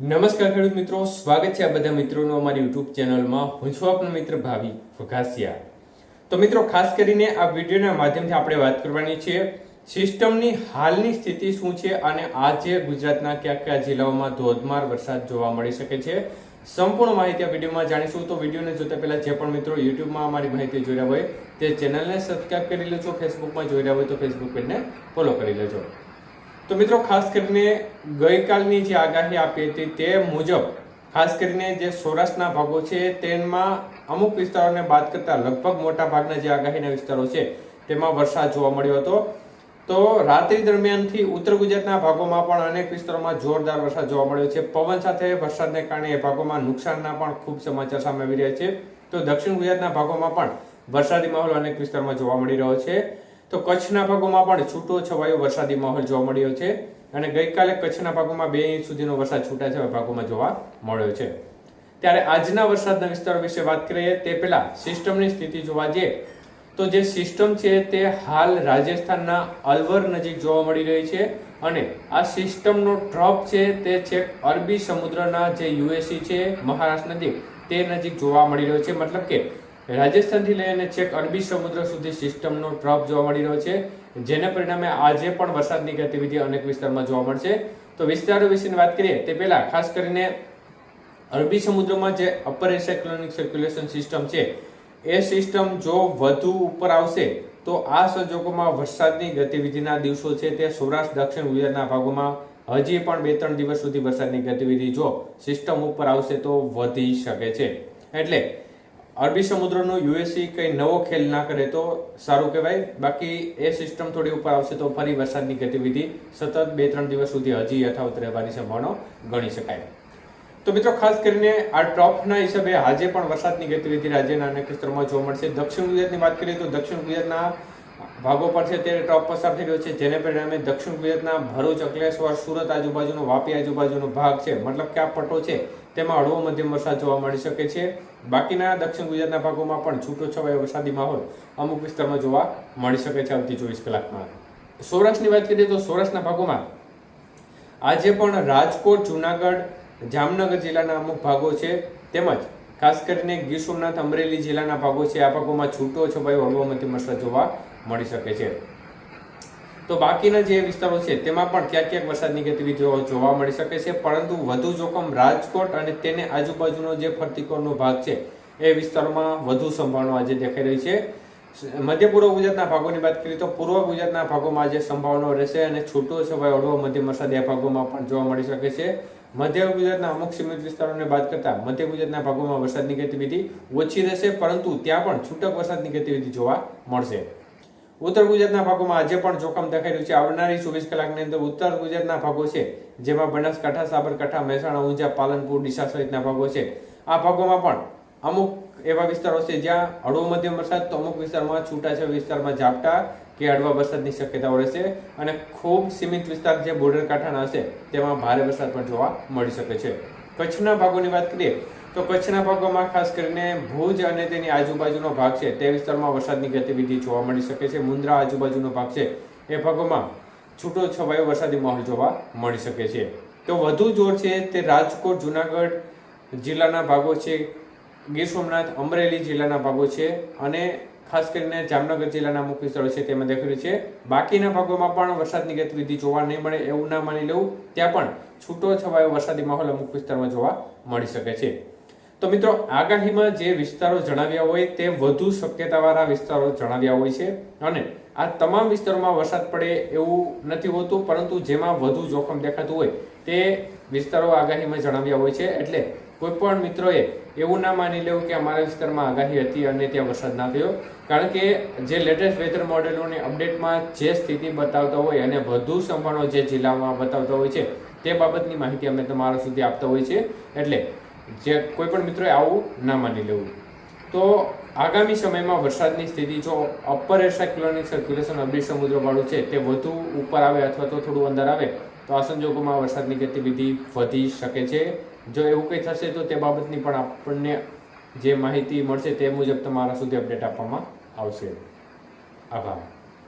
નમસ્કાર ખેડૂત મિત્રો, સ્વાગત છે આ બધા મિત્રોનું અમારી યુટ્યુબ ચેનલમાં. હું છું આપનો મિત્ર ભાવિ વઘાસિયા તો મિત્રો, ખાસ કરીને આ વિડીયોના માધ્યમથી આપણે વાત કરવાની છે, સિસ્ટમની હાલની સ્થિતિ શું છે અને આજે ગુજરાતના કયા કયા જિલ્લાઓમાં ધોધમાર વરસાદ જોવા મળી શકે છે, સંપૂર્ણ માહિતી આ વિડીયોમાં જાણીશું. તો વિડીયોને જોતા પહેલાં જે પણ મિત્રો યુટ્યુબમાં અમારી માહિતી જોઈ રહ્યા હોય, તે ચેનલને સબસ્ક્રાઈબ કરી લેજો, ફેસબુકમાં જોઈ રહ્યા હોય તો ફેસબુક પેજને ફોલો કરી લેજો. તો મિત્રો, ખાસ કરીને ગઈકાલની જે આગાહી આપી હતી તે મુજબ, ખાસ કરીને જે સૌરાષ્ટ્રના ભાગો છે, તેમાં અમુક વિસ્તારોને બાદ કરતા લગભગ મોટા ભાગના જે આગાહીના વિસ્તારો છે, તેમાં વરસાદ જોવા મળ્યો હતો. તો રાત્રિ દરમિયાનથી ઉત્તર ગુજરાતના ભાગોમાં પણ અનેક વિસ્તારોમાં જોરદાર વરસાદ જોવા મળ્યો છે. પવન સાથે વરસાદને કારણે એ ભાગોમાં નુકસાનના પણ ખૂબ સમાચાર સામે આવી રહ્યા છે. તો દક્ષિણ ગુજરાતના ભાગોમાં પણ વરસાદી માહોલ અનેક વિસ્તારમાં જોવા મળી રહ્યો છે. તો કચ્છના ભાગોમાં પણ છૂટો છવાયો વરસાદી માહોલ જોવા મળ્યો છે અને ગઈકાલે કચ્છના ભાગોમાં બે ઇંચ સુધીનો વરસાદ છૂટાછવાયા ભાગોમાં જોવા મળ્યો છે. ત્યારે આજના વરસાદના વિસ્તારો વિશે વાત કરીએ તે પહેલા સિસ્ટમની સ્થિતિ જોવા જઈએ તો જે સિસ્ટમ છે તે હાલ રાજસ્થાનના અલવર નજીક જોવા મળી રહી છે અને આ સિસ્ટમનો ટ્રપ છે તે છેક અરબી સમુદ્રના જે યુએસી છે, મહારાષ્ટ્ર નજીક તે નજીક જોવા મળી રહ્યો છે. મતલબ કે રાજસ્થાનથી લઈને છેક અરબી સમુદ્ર સુધી સિસ્ટમનો ટ્રફ જોવા મળી રહ્યો છે, જેને પરિણામે આજે પણ વરસાદની ગતિવિધિ અનેક વિસ્તારમાં જોવા મળશે. તો વિસ્તારો વિશેની વાત કરીએ, તે પહેલા ખાસ કરીને અરબી સમુદ્રમાં જે અપર એસાયક્લોનિક સર્ક્યુલેશન સિસ્ટમ છે, એ સિસ્ટમ જો વધુ ઉપર આવશે, તો આ સંજોગોમાં વરસાદની ગતિવિધિના દિવસો છે તે સૌરાષ્ટ્ર, દક્ષિણ ગુજરાતના ભાગોમાં હજી પણ બે ત્રણ દિવસ સુધી વરસાદની ગતિવિધિ જો સિસ્ટમ ઉપર આવશે તો વધી શકે છે. એટલે અરબી સમુદ્રનો યુએસી કંઈ નવો ખેલ ના કરે તો સારું કહેવાય. બાકી એ સિસ્ટમ થોડી ઉપર આવશે તો ફરી વરસાદની ગતિવિધિ સતત બે ત્રણ દિવસ સુધી હજી યથાવત રહેવાની સંભાવના ગણી શકાય. તો મિત્રો, ખાસ કરીને આ ટ્રોપના હિસાબે આજે પણ વરસાદની ગતિવિધિ રાજ્યના અનેક વિસ્તારોમાં જોવા મળશે. દક્ષિણ ગુજરાતની વાત કરીએ તો દક્ષિણ ગુજરાતના ભાગો પર છે તે ટ્રોપ પસાર થઈ રહ્યો છે, જેને પરિણામે દક્ષિણ ગુજરાતના ભરૂચ, અકલેશ્વર, સુરત આજુબાજુનો, વાપી આજુબાજુનો ભાગ છે. મતલબ કે આ પટ્ટો છે તેમાં હળવો મધ્યમ વરસાદ જોવા મળી શકે છે. બાકીના દક્ષિણ ગુજરાતના ભાગોમાં પણ છૂટો છવાયો વરસાદી માહોલ અમુક વિસ્તારમાં જોવા મળી શકે છે આવતી ચોવીસ કલાકમાં. સૌરાષ્ટ્રની વાત કરીએ તો સૌરાષ્ટ્રના ભાગોમાં આજે પણ રાજકોટ, જુનાગઢ, જામનગર જિલ્લાના અમુક ભાગો છે. તેમજ ખાસ કરીને ગીર સોમનાથ, અમરેલી જિલ્લાના ભાગો છે. આ ભાગોમાં છૂટો છવાયો હળવો મધ્યમ વરસાદ જોવા મળી શકે છે. તો બાકીના જે વિસ્તારો છે, તેમાં પણ ક્યાંક ક્યાંક વરસાદની ગતિવિધિઓ જોવા મળી શકે છે, પરંતુ વધુ જોખમ રાજકોટ અને તેને આજુબાજુનો જે ફરતીકોરનો ભાગ છે, એ વિસ્તારોમાં વધુ સંભાવના આજે દેખાઈ રહી છે. મધ્ય પૂર્વ ગુજરાતના ભાગોની વાત કરીએ તો પૂર્વ ગુજરાતના ભાગોમાં આજે સંભાવનાઓ રહેશે અને છૂટો છવાયો હળવો મધ્યમ વરસાદ એ ભાગોમાં પણ જોવા મળી શકે છે. મધ્ય ગુજરાતના અમુક સીમિત વિસ્તારોને બાદ કરતા મધ્ય ગુજરાતના ભાગોમાં વરસાદની ગતિવિધિ ઓછી રહેશે, પરંતુ ત્યાં પણ છૂટક વરસાદની ગતિવિધિ જોવા મળશે. ઉત્તર ગુજરાતના ભાગોમાં આજે પણ જોખમ દેખાઈ રહ્યું છે. આવનારી ચોવીસ કલાકની અંદર ઉત્તર ગુજરાતના ભાગો છે, જેમાં બનાસકાંઠા, સાબરકાંઠા, મહેસાણા ઊંઝા પાલનપુર, ડીસા સહિતના ભાગો છે. આ ભાગોમાં પણ અમુક એવા વિસ્તારો છે જ્યાં હળવો મધ્યમ વરસાદ, તો અમુક વિસ્તારમાં છૂટાછવાયા વિસ્તારમાં ઝાપટા કે હળવા વરસાદની શક્યતાઓ રહેશે અને ખૂબ સીમિત વિસ્તાર જે બોર્ડર કાંઠાના હશે, તેમાં ભારે વરસાદ પણ જોવા મળી શકે છે. કચ્છના ભાગોની વાત કરીએ તો કચ્છના ભાગોમાં ખાસ કરીને ભુજ અને તેની આજુબાજુનો ભાગ છે. તે વિસ્તારમાં વરસાદની ગતિવિધિ જોવા મળી શકે છે. મુન્દ્રા આજુબાજુનો ભાગ છે. એ ભાગોમાં છૂટો છવાયો વરસાદી માહોલ જોવા મળી શકે છે. તો વધુ જોર છે તે રાજકોટ, જુનાગઢ જિલ્લાના ભાગો છે. ગીર સોમનાથ, અમરેલી જિલ્લાના ભાગો છે. અને ખાસ કરીને જામનગર જિલ્લાના મુખ્ય સ્થળો છે તેમાં દેખાયું છે. બાકીના ભાગોમાં પણ વરસાદની ગતિવિધિ જોવા નહીં મળે એવું ના માની લેવું. ત્યાં પણ છૂટો છવાયો વરસાદી માહોલ અમુક વિસ્તારમાં જોવા મળી શકે છે. તો મિત્રો, આગાહીમાં જે વિસ્તારો જણાવ્યા હોય તે વધુ શક્યતાવાળા વિસ્તારો જણાવ્યા હોય છે. અને આ તમામ વિસ્તારોમાં વરસાદ પડે એવું નથી હોતું, પરંતુ જેમાં વધુ જોખમ દેખાતું હોય તે વિસ્તારો આગાહીમાં જણાવ્યા હોય છે. એટલે કોઈ પણ મિત્રોએ એવું ના માની લેવું કે અમારા વિસ્તારમાં આગાહી હતી અને ત્યાં વરસાદ ના થયો. કારણ કે જે લેટેસ્ટ વેધર મોડેલોની અપડેટમાં જે સ્થિતિ બતાવતા હોય અને વધુ સંભાળો જે જિલ્લામાં બતાવતા હોય છે, તે બાબતની માહિતી અમે તમારા સુધી આપતા હોય છે. એટલે જે કોઈ પણ મિત્રોએ આવું ના માની લેવું. તો આગામી સમયમાં વરસાદની સ્થિતિ જો અપર એસાયક્લોનિક સર્ક્યુલેશન અરબી સમુદ્રવાળું છે, તે વધુ ઉપર આવે અથવા તો થોડું અંદર આવે, તો આ સંજોગોમાં વરસાદની ગતિવિધિ વધી શકે છે. જો એવું કંઈ થશે તો તે બાબતની પણ આપણને જે માહિતી મળશે તે મુજબ તમારા સુધી અપડેટ આપવામાં આવશે. આભાર.